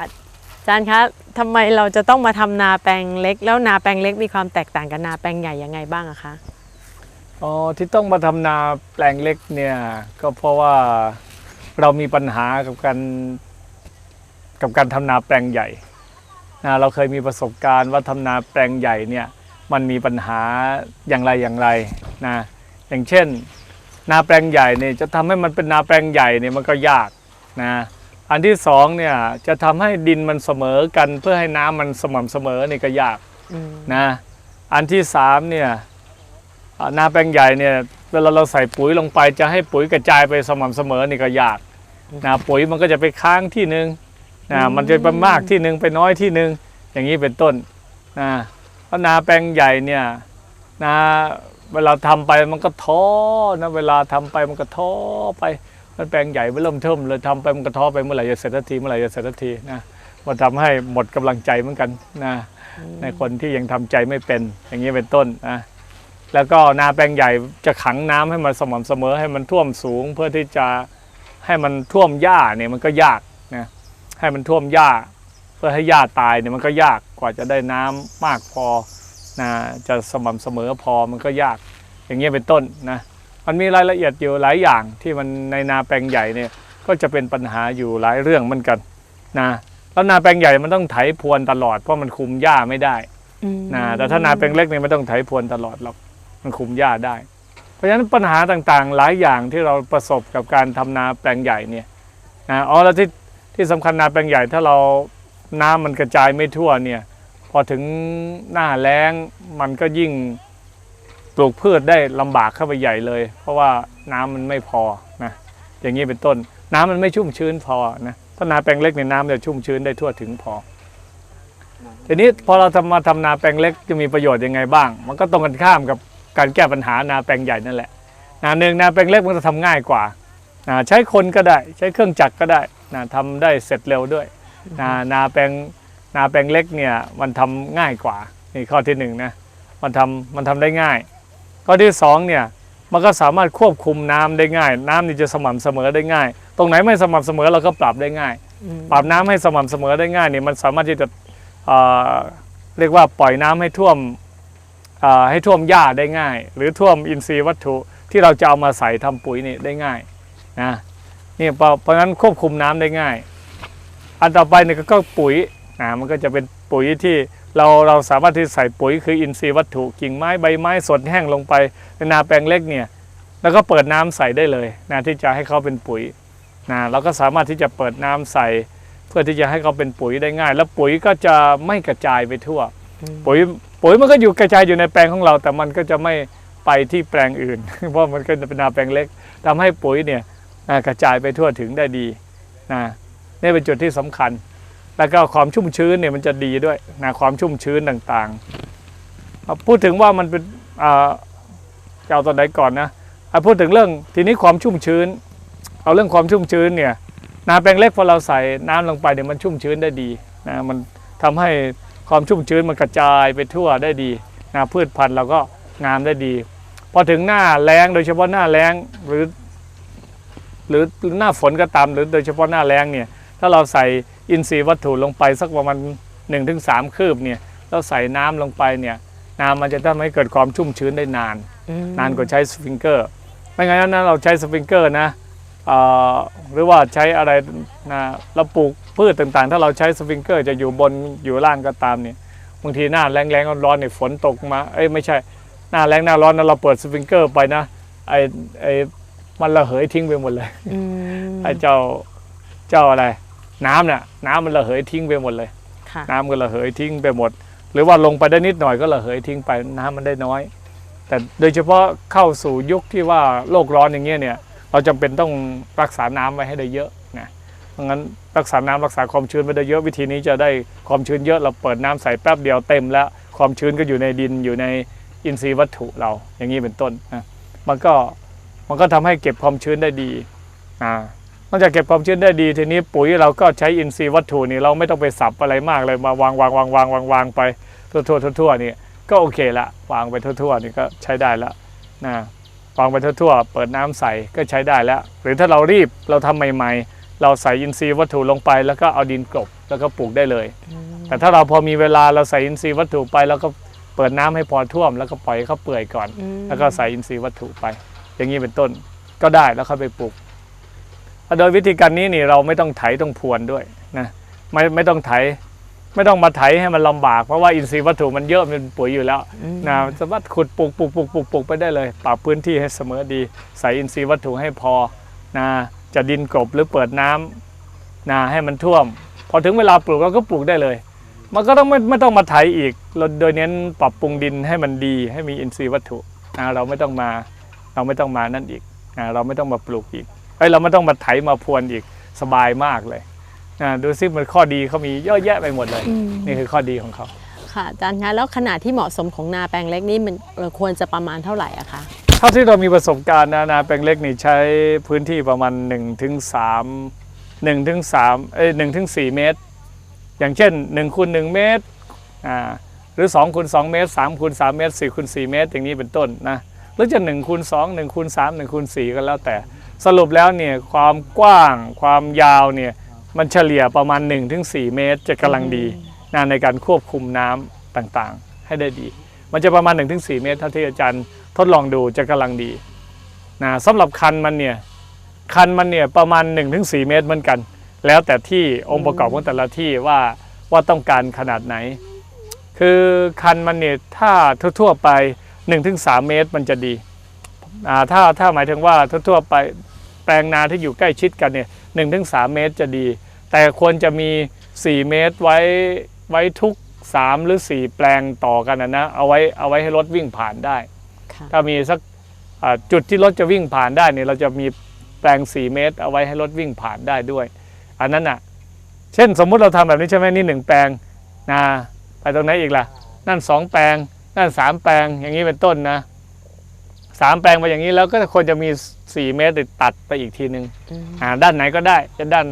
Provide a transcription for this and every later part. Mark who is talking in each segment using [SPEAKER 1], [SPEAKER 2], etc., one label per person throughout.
[SPEAKER 1] อาจารย์คะทำไมเราจะต้องมาทำนาแปลงเล็ก แล้วนาแปลงเล็กมีความแตกต่างกับนาแปลงใหญ่ยังไงบ้างอะคะ
[SPEAKER 2] อ๋อที่ต้องมาทำนาแปลงเล็กเนี่ยก็เพราะว่าเรามีปัญหากับการกับการทำนาแปลงใหญ่นะเราเคยมีประสบการณ์ว่าทำนาแปลงใหญ่เนี่ยมันมีปัญหาอย่างไรอย่างไรนะอย่างเช่น นาแปลงใหญ่เนี่ยจะทำให้มันเป็นนาแปลงใหญ่เนี่ยมันก็ยากนะ อันที่สองเนี่ยจะทำให้ดินมันเสมอกันเพื่อให้น้ำมันสม่ำเสมอนี่ก็ยาก
[SPEAKER 1] อืม
[SPEAKER 2] นะอันที่สามเนี่ยอ่านาแปลงใหญ่เนี่ยเวลาเราใส่ปุ๋ยลงไปจะให้ปุ๋ยกระจายไปสม่ำเสมอนี่ก็ยากนะปุ๋ยมันก็จะไปค้างที่หนึ่งนะมันจะไปมากที่หนึ่งไปน้อยที่หนึ่งอย่างนี้เป็นต้นนะเพราะนาแปลงใหญ่เนี่ยนาเวลาทำไปมันก็ท้อนะเวลาทำไปมันก็ท้อไป มันแปลงใหญ่ไม่เริ่มเทิมเลยทำไปมันก็ท้อไปเมื่อไหร่จะเสร็จสักทีเมื่อไหร่จะเสร็จสักทีนะมันทำให้หมดกำลังใจเหมือนกันนะในคนที่ยังทำใจไม่เป็น อย่างนี้เป็นต้นนะแล้วก็นาแปลงใหญ่จะขังน้ำให้มันสม่ำเสมอให้มันท่วมสูง เพื่อที่จะให้มันท่วมหญ้าเนี่ยมันก็ยากนะให้มันท่วมหญ้า เพื่อให้หญ้าตายเนี่ยมันก็ยากกว่าจะได้น้ำมากพอนะจะสม่ำเสมอพอมันก็ยาก อย่างนี้ยเป็นต้นนะ มันมีรายละเอียดอยู่หลายอย่างที่มันในนาแปลงใหญ่เนี่ยก็จะเป็นปัญหาอยู่หลายเรื่องเหมือนกันนะแล้วนาแปลงใหญ่มันต้องไถพรวนตลอดเพราะมันคุมหญ้าไม่ได้
[SPEAKER 1] อืม
[SPEAKER 2] นะแต่ถ้านาแปลงเล็กเนี่ยไม่ต้องไถพรวนตลอดหรอกมันคุมหญ้าได้ เพราะฉะนั้นปัญหาต่างๆ หลายอย่างที่เราประสบกับการทำนาแปลงใหญ่เนี่ยนะอ๋อแล้วที่ที่สำคัญนาแปลงใหญ่ถ้าเราน้ำมันกระจายไม่ทั่วเนี่ยพอถึงหน้าแล้งมันก็ยิ่งป ลูกพืชได้ลำบากเข้าไปใหญ่เลย เพราะว่าน้ำมันไม่พอนะอย่างนี้เป็นต้น น้ำมันไม่ชุ่มชื้นพอนะถ้านาแปลงเล็กเนี่ยน้ำจะชุ่มชื้นได้ทั่วถึงพอทีนี้พอเราทำมาทำนาแปลงเล็กจะมีประโยชน์ยังไงบ้าง มันก็ตรงกันข้ามกับการแก้ปัญหานาแปลงใหญ่นั่นแหละนาหนึ่งนาแปลงเล็กมันจะทำง่ายกว่านะใช้คนก็ได้ใช้เครื่องจักรก็ได้นะทำได้เสร็จเร็วด้วยนานาแปลงนาแปลงเล็กเนี่ยมันทำง่ายกว่านี่ข้อที่หนึ่งนะมันทำมันทำได้ง่าย ข้อที่สองเนี่ยมันก็สามารถควบคุมน้ำได้ง่าย น้ำนี่จะสม่ำเสมอได้ง่าย ตรงไหนไม่สม่ำเสมอเราก็ปรับได้ง่าย
[SPEAKER 1] อืม
[SPEAKER 2] ปรับน้ำให้สม่ำเสมอได้ง่ายเนี่ยมันสามารถที่จะเอ่อเรียกว่าปล่อยน้ำให้ท่วมเอ่อให้ท่วมหญ้าได้ง่าย หรือท่วมอินทรีย์วัตถุที่เราจะเอามาใส่ทำปุ๋ยนี่ได้ง่ายนะนี่เพราะเพราะฉะนั้นควบคุมน้ำได้ง่าย อันต่อไปเนี่ยก็ก็ปุ๋ยนะมันก็จะเป็นปุ๋ยที่ เราเราสามารถที่ใส่ปุ๋ยคืออินทรีย์วัตถุกิ่งไม้ใบไม้สดแห้งลงไปในนาแปลงเล็กเนี่ยแล้วก็เปิดน้ำใส่ได้เลยนะที่จะให้เขาเป็นปุ๋ยนะเราก็สามารถที่จะเปิดน้ำใส่ เพื่อที่จะให้เขาเป็นปุ๋ยได้ง่าย แล้วปุ๋ยก็จะไม่กระจายไปทั่ว ปุ๋ยปุ๋ยมันก็อยู่กระจายอยู่ในแปลงของเรา แต่มันก็จะไม่ไปที่แปลงอื่น เพราะมันก็เป็นนาแปลงเล็กทำให้ปุ๋ยเนี่ยกระจายไปทั่วถึงได้ดีนะนี่เป็นจุดที่สำคัญ แล้วก็ความชุ่มชื้นเนี่ยมันจะดีด้วยนะความชุ่มชื้นต่างๆอะพูดถึงว่ามันเป็นจะเอาตอนไหนก่อนนะอะพูดถึงเรื่องทีนี้ความชุ่มชื้น เอาเรื่องความชุ่มชื้นเนี่ยนาแปลงเล็กพอเราใส่น้ำลงไปเนี่ยมันชุ่มชื้นได้ดีนะมันทำให้ความชุ่มชื้นมันกระจายไปทั่วได้ดีนะพืชพันธุ์เราก็งามได้ดี พอถึงหน้าแล้งโดยเฉพาะหน้าแล้งหรือ หรือหรือหน้าฝนก็ตามหรือโดยเฉพาะหน้าแล้งเนี่ย ถ้าเราใส่อินทรีย์วัตถุลงไปสักประมาณ1นถึงสคืบเนี่ยแล้วใส่น้ำลงไปเนี่ยน้ำมันจะทำให้เกิดความชุ่มชื้นได้นาน
[SPEAKER 1] อืม
[SPEAKER 2] นานกว่าใช้สปริงเกอร์ไม่งั้นนะเราใช้สปริงเกอร์นะเอ่อหรือว่าใช้อะไรนะเราปลูกพืชต่างๆ ถ้าเราใช้สปริงเกอร์จะอยู่บนอยู่ล่างก็ตามเนี่ยบางทีหน้าแรงๆร้อนๆเนี่ยฝนตกมาเอ้ยไม่ใช่หน้าแรงหน้าร้อนนะเราเปิดสปริงเกอร์ไปนะไอไอมันระเหยทิ้งไปหมดเลย
[SPEAKER 1] อืม
[SPEAKER 2] ไอเจ้าเจ้าอะไร น้ำเนี่ยน้ำมันระเหยทิ้งไปหมดเลย
[SPEAKER 1] ค่ะ
[SPEAKER 2] น้ำก็ระเหยทิ้งไปหมด หรือว่าลงไปได้นิดหน่อยก็ระเหยทิ้งไปน้ำมันได้น้อย แต่โดยเฉพาะเข้าสู่ยุคที่ว่าโลกร้อนอย่างเงี้ยเนี่ยเราจำเป็นต้องรักษาน้ำไว้ให้ได้เยอะนะเพราะงั้นรักษาน้ำรักษาความชื้นไว้ได้เยอะวิธีนี้จะได้ความชื้นเยอะเราเปิดน้ำใส่แป๊บเดียวเต็ม แล้วความชื้นก็อยู่ในดินอยู่ในอินทรีย์วัตถุเราอย่างนี้เป็นต้นนะมันก็มันก็ทำให้เก็บความชื้นได้ดีอ่า นอกจากเก็บความชื้นได้ดีทีนี้ปุ๋ยเราก็ใช้อินทรีย์วัตถุนี่เราไม่ต้องไปสับอะไรมากเลยมาวางวางวางวางวางวางไปทั่วทั่วทั่วทั่วนี่ก็โอเคละวางไปทั่วทั่วนี่ก็ใช้ได้ละนะวางไปทั่วทั่วเปิดน้ำใส่ก็ใช้ได้แล้ว หรือถ้าเรารีบเราทำใหม่ๆ เราใส่อินทรีย์วัตถุลงไปแล้วก็เอาดินกลบแล้วก็ปลูกได้เลย แต่ถ้าเราพอมีเวลาเราใส่อินทรีย์วัตถุไปแล้วก็เปิดน้ำให้พอท่วม แล้วก็ปล่อยเขาเปื่อยก่อน แล้วก็ใส่อินทรีย์วัตถุไป อย่างนี้เป็นต้นก็ได้แล้วค่อยไปปลูก โดยวิธีการนี้นี่เราไม่ต้องไถต้องพรวนด้วยนะไม่ไม่ต้องไถไม่ต้องมาไถให้มันลำบาก เพราะว่าอินทรีย์วัตถุมันเยอะมันเป็นปุ๋ยอยู่แล้ว
[SPEAKER 1] อืม
[SPEAKER 2] นะสามารถขุดปลูกปลูกปลูกปลูกปลูกไปได้เลย ปรับพื้นที่ให้เสมอดี ใส่อินทรีย์วัตถุให้พอนะจะดินกลบหรือเปิดน้ำนะให้มันท่วม พอถึงเวลาปลูกเราก็ปลูกได้เลย มันก็ต้องไม่ไม่ต้องมาไถอีกเราโดยเน้นปรับปรุงดินให้มันดีให้มีอินทรีย์วัตถุนะเราไม่ต้องมาเราไม่ต้องมานั่นอีกนะเราไม่ต้องมาปลูกอีก เอ้ยเราไม่ต้องมาไถมาพรวนอีกสบายมากเลยนะดูซิมันข้อดีเขามีเยอะแยะไปหมดเลย
[SPEAKER 1] อืม
[SPEAKER 2] นี่คือข้อดีของเขา
[SPEAKER 1] ค่ะอาจารย์คะแล้วขนาดที่เหมาะสมของนาแปลงเล็กนี่มันเอ่อควรจะประมาณเท่าไหร่อะคะ
[SPEAKER 2] เท่าที่เรามีประสบการณ์นะนาแปลงเล็กนี่ใช้พื้นที่ประมาณ1ถึง3 1ถึง3เอ้ย1ถึง4เมตร อย่างเช่น1คูณ1เมตรอ่าหรือ2คูณ2เมตร3คูณ3เมตร4คูณ4เมตร อย่างนี้เป็นต้นนะหรือจะ1คูณ2 1คูณ3 1คูณ4ก็แล้วแต่ สรุปแล้วเนี่ยความกว้างความยาวเนี่ยมันเฉลี่ยประมาณ1ถึง4เมตร จะกำลังดีนะในการควบคุมน้ำต่างๆ ให้ได้ดี มันจะประมาณ1ถึง4เมตรเท่าที่อาจารย์ทดลองดูจะกำลังดีนะสำหรับคันมันเนี่ยคันมันเนี่ยประมาณ1ถึง4เมตรเหมือนกัน แล้วแต่ที่องค์ประกอบของแต่ละที่ว่าว่าต้องการขนาดไหน คือคันมันเนี่ยถ้าทั่วๆไป1ถึง3เมตรมันจะดีอ่าถ้าถ้าหมายถึงว่าทั่วๆไปแป ลงนาที่อยู่ใกล้ชิดกันเนี่ยหนึ่งถึงสามเมตรจะดี แต่ควรจะมี 4 เมตรไว้ไว้ทุก 3 หรือ 4 แปลงต่อกันนะนะเอาไว้เอาไว้ให้รถวิ่งผ่านได้
[SPEAKER 1] ค่ะ
[SPEAKER 2] ถ้ามีสักอ่าจุดที่รถจะวิ่งผ่านได้เนี่ยเราจะมีแปลง 4 เมตร เอาไว้ให้รถวิ่งผ่านได้ด้วย อันนั้นอะเช่นสมมุติเราทำแบบนี้ใช่ไหมนี่หนึ่งแปลงนะไปตรงไหนอีกล่ะ นั่นสองแปลงนั่นสามแปลงอย่างนี้เป็นต้นนะ สามแปลงไปอย่างนี้แล้วก็ควรจะมี 4 เมตรตัดไปอีกทีหนึ่ง
[SPEAKER 1] อืม
[SPEAKER 2] อ่าด้านไหนก็ได้จะด้าน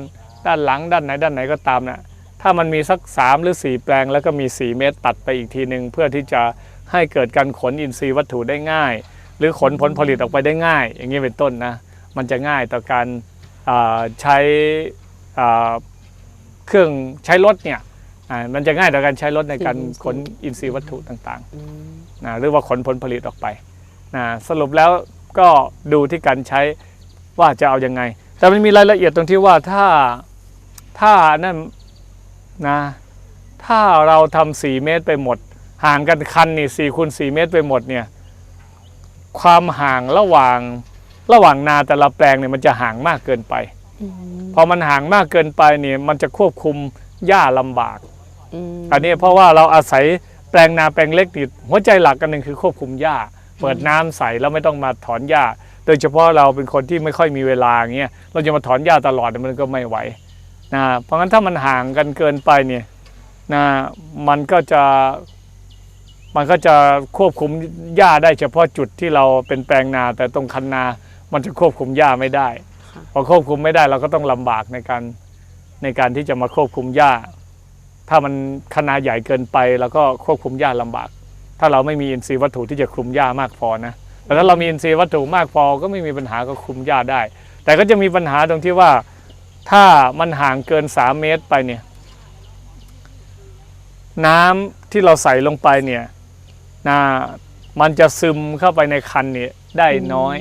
[SPEAKER 2] ด้านหลังด้านไหนด้านไหนก็ตามนะถ้ามันมีสัก 3 หรือ 4 แปลงแล้วก็มี 4 เมตรตัดไปอีกทีหนึ่งเพื่อที่จะให้เกิดการขนอินทรีย์วัตถุได้ง่าย หรือขนผลผลิตออกไปได้ง่าย อย่างนี้เป็นต้นนะมันจะง่ายต่อการอ่าใช้อ่าเครื่องใช้รถเนี่ยอ่ามันจะง่ายต่อการใช้รถในการขนอินทรีย์วัตถุต่าง
[SPEAKER 1] อืม
[SPEAKER 2] ๆนะหรือว่าขนผลผลิตออกไป นะสรุปแล้วก็ดูที่การใช้ว่าจะเอายังไง แต่มันมีรายละเอียดตรงที่ว่าถ้าถ้านั่นนะถ้าเราทำสี่เมตรไปหมด ห่างกันคันนี่สี่คูณสี่เมตรไปหมดเนี่ยความห่างระหว่างระหว่างนาแต่ละแปลงเนี่ยมันจะห่างมากเกินไป
[SPEAKER 1] อืม
[SPEAKER 2] พอมันห่างมากเกินไปเนี่ยมันจะควบคุมหญ้าลำบาก
[SPEAKER 1] อืม
[SPEAKER 2] อันนี้เพราะว่าเราอาศัยแปลงนาแปลงเล็กนี่หัวใจหลักกันหนึ่งคือควบคุมหญ้า เปิดน้ำใส่แล้วไม่ต้องมาถอนหญ้า โดยเฉพาะเราเป็นคนที่ไม่ค่อยมีเวลาอย่างเงี้ยเราจะมาถอนหญ้าตลอดมันก็ไม่ไหวนะเพราะงั้นถ้ามันห่างกันเกินไปเนี่ยนะมันก็จะมันก็จะควบคุมหญ้าได้เฉพาะจุดที่เราเป็นแปลงนา แต่ตรงคันนา มันจะควบคุมหญ้าไม่ได้พอควบคุมไม่ได้เราก็ต้องลำบากในการในการที่จะมาควบคุมหญ้า ถ้ามันคณะใหญ่เกินไปเราก็ควบคุมหญ้าลำบาก ถ้าเราไม่มีอินทรีย์วัตถุที่จะคลุมหญ้ามากพอนะแต่ถ้าเรามีอินทรีย์วัตถุมากพอก็ไม่มีปัญหาก็คลุมหญ้าได้ แต่ก็จะมีปัญหาตรงที่ว่าถ้ามันห่างเกิน 3 เมตรไปเนี่ยน้ำที่เราใส่ลงไปเนี่ยนะมันจะซึมเข้าไปในคันเนี่ยได้น้อย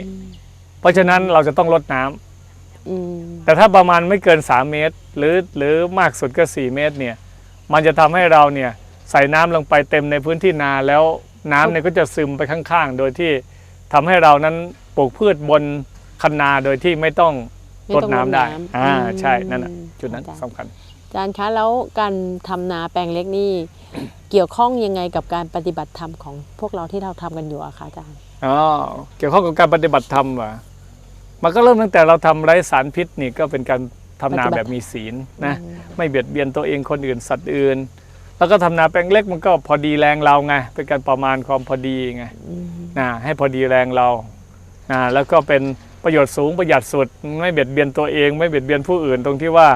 [SPEAKER 2] เพราะฉะนั้นเราจะต้องลดน้ำ
[SPEAKER 1] อืม
[SPEAKER 2] แต่ถ้าประมาณไม่เกิน 3 เมตร หรือหรือมากสุดก็ 4 เมตรเนี่ย มันจะทำให้เราเนี่ย ใส่น้ำลงไปเต็มในพื้นที่นาแล้วน้ำเนี่ยก็จะซึมไปข้างๆ โดยที่ทำให้เรานั้นปลูกพืชบนคันนาโดยที่ไม่ต้อง
[SPEAKER 1] ไม่
[SPEAKER 2] ร
[SPEAKER 1] ต้
[SPEAKER 2] ด
[SPEAKER 1] อง
[SPEAKER 2] น้ำได้
[SPEAKER 1] รดน้ำ
[SPEAKER 2] อ่า
[SPEAKER 1] อืม
[SPEAKER 2] ใช่นั่นน่ะจุดนั้น
[SPEAKER 1] อาจารย์
[SPEAKER 2] สำคัญ
[SPEAKER 1] อาจารย์คะแล้วการทำนาแปลงเล็กนี่เกี่ยวข้องยังไงกับการปฏิบัติธรรมของพวกเราที่เราทำกันอยู่อะคะอาจารย์
[SPEAKER 2] อ๋อเกี่ยวข้องกับการปฏิบัติธรรมว่ะมันก็เริ่มตั้งแต่เราทำไร้สารพิษนี่ก็เป็นการทำนา
[SPEAKER 1] ปฏิบัติ
[SPEAKER 2] แบบมีศีลนะ
[SPEAKER 1] อืม
[SPEAKER 2] ไม่เบียดเบียนตัวเองคนอื่นสัตว์อื่น แล้วก็ทำนาแปลงเล็กมันก็พอดีแรงเราไงเป็นการประมาณความพอดีไง
[SPEAKER 1] อืม
[SPEAKER 2] นะให้พอดีแรงเรานะแล้วก็เป็นประโยชน์สูงประหยัดสุด ไม่เบียดเบียนตัวเอง ไม่เบียดเบียนผู้อื่นตรงที่ว่า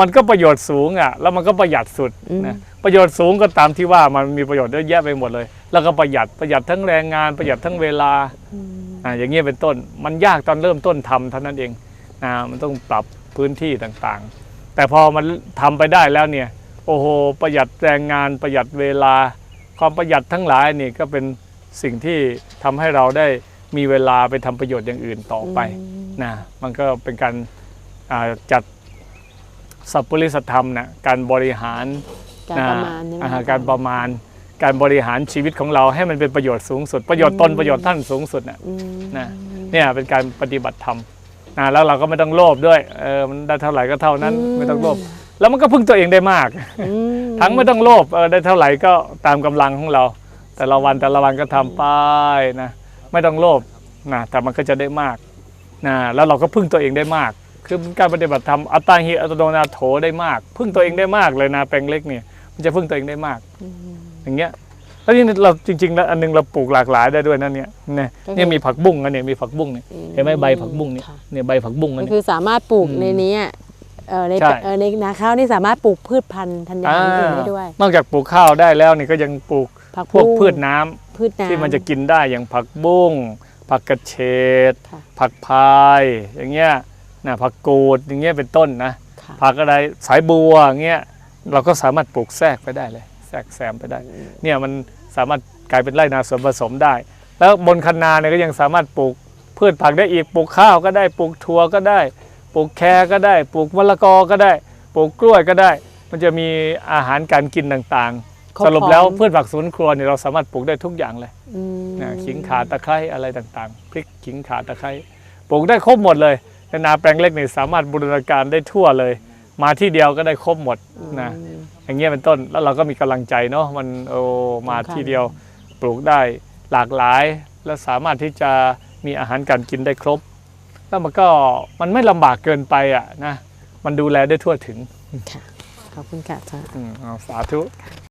[SPEAKER 2] มันก็ประโยชน์สูงอะแล้วมันก็ประหยัดสุด
[SPEAKER 1] อืม
[SPEAKER 2] นะประโยชน์สูงก็ตามที่ว่ามันมีประโยชน์เยอะแยะไปหมดเลย แล้วก็ประหยัดประหยัดทั้งแรงงานประหยัดทั้งเวลา
[SPEAKER 1] อืม
[SPEAKER 2] อ่าอย่างเงี้ยเป็นต้น มันยากตอนเริ่มต้นทำเท่านั้นเองอ่ามันต้องปรับพื้นที่ต่างๆ แต่พอมันทำไปได้แล้วเนี่ย โอ้โหประหยัดแรงงานประหยัดเวลา ความประหยัดทั้งหลายนี่ก็เป็นสิ่งที่ทำให้เราได้มีเวลาไปทำประโยชน์อย่างอื่นต่อไปนะมันก็เป็นการอ่าจัดสัพพุริสธรรมนะการบริหาร
[SPEAKER 1] การประมาณ
[SPEAKER 2] น
[SPEAKER 1] ใช่ไหม
[SPEAKER 2] อ่า
[SPEAKER 1] คะ
[SPEAKER 2] การประมาณการบริหารชีวิตของเราให้มันเป็นประโยชน์สูงสุด ประโยชน์ตนประโยชน์ท่านสูงสุดนะ
[SPEAKER 1] อืม
[SPEAKER 2] นะเนี่ยเป็นการปฏิบัติธรรมนะแล้วเราก็ไม่ต้องโลภด้วยเออมันได้เท่าไหร่ก็เท่านั้นไม่ต้องโลภ แล้วมันก็พึ่งตัวเองได้มาก
[SPEAKER 1] อืม
[SPEAKER 2] ทั้งไม่ต้องโลภเออได้เท่าไหร่ก็ตามกำลังของเรา แต่ละวันแต่ละวันก็ทำไปนะไม่ต้องโลภนะแต่มันก็จะได้มากนะแล้วเราก็พึ่งตัวเองได้มาก คือการปฏิบัติธรรมอัตตาหิอัตโนนาโถได้มาก พึ่งตัวเองได้มากเลยนะแปลงเล็กเนี่ยมันจะพึ่งตัวเองได้มาก อย่างเงี้ยแล้วนี่เราจริงๆแล้วอันหนึงเราปลูกหลากหลายได้ด้วยนะเนี่ยเนี่ยเนี่ยมีผักบุ้งนะเนี่ยมีผักบุ้งเนี่ยเห็นไหมใบผักบุ้งเนี่ย
[SPEAKER 1] ค่ะ
[SPEAKER 2] เนี่ยใบผักบุ้งนะ
[SPEAKER 1] ก็
[SPEAKER 2] เนี่ย
[SPEAKER 1] คือสามารถปลูก
[SPEAKER 2] อืม
[SPEAKER 1] ในนี้อะเออ ใน
[SPEAKER 2] ใช่
[SPEAKER 1] เออในนาข้าวนี่สามารถปลูกพืชพันธุ์ธัญญาหารอื่นได้ด้วย
[SPEAKER 2] นอกจากปลูกข้าวได้แล้วนี่ก็ยังปลูก
[SPEAKER 1] ผัก
[SPEAKER 2] พวก
[SPEAKER 1] บุ้ง
[SPEAKER 2] พืชน้ำ
[SPEAKER 1] พืชน้ำ
[SPEAKER 2] ที่มันจะกินได้อย่างผักบุ้งผักกระเฉด
[SPEAKER 1] ค่ะ
[SPEAKER 2] ผักพายอย่างเงี้ยนะผักกูดอย่างเงี้ยเป็นต้นนะ
[SPEAKER 1] ค่ะ
[SPEAKER 2] ผักอะไรสายบัวอย่างเงี้ยเราก็สามารถปลูกแทรกไปได้เลยแทรกแซมไปได้ เนี่ยมันสามารถกลายเป็นไร่นาสวนผสมได้ แล้วบนคันนาเนี่ยก็ยังสามารถปลูกพืชผักได้อีกปลูกข้าวก็ได้ปลูกถั่วก็ได้ ปลูกแครก็ได้ปลูกมะละกอก็ได้ ปลูกกล้วยก็ได้ มันจะมีอาหารการกินต่าง
[SPEAKER 1] ครบ
[SPEAKER 2] ๆสรุปแล้ว
[SPEAKER 1] พร้อม
[SPEAKER 2] พืชผักสวนครัวเนี่ยเราสามารถปลูกได้ทุกอย่างเลย
[SPEAKER 1] อืม
[SPEAKER 2] นะขิงข่าตะไคร้อะไรต่างๆพริกขิงข่าตะไคร้ปลูกได้ครบหมดเลยในนาแปลงเล็กนี่สามารถบูรณาการได้ทั่วเลย มาที่เดียวก็ได้ครบหมดนะ
[SPEAKER 1] อืม
[SPEAKER 2] อย่างเงี้ยเป็นต้นแล้วเราก็มีกำลังใจเนาะมันโอ้มา
[SPEAKER 1] สำคัญ
[SPEAKER 2] ที่เดียวปลูกได้หลากหลาย และสามารถที่จะมีอาหารการกินได้ครบ แล้วมันก็มันไม่ลำบากเกินไปอะนะ มันดูแลได้ทั่วถึง
[SPEAKER 1] ค่ะขอบคุณค่ะอาจารย์
[SPEAKER 2] อืมเอาสาธุ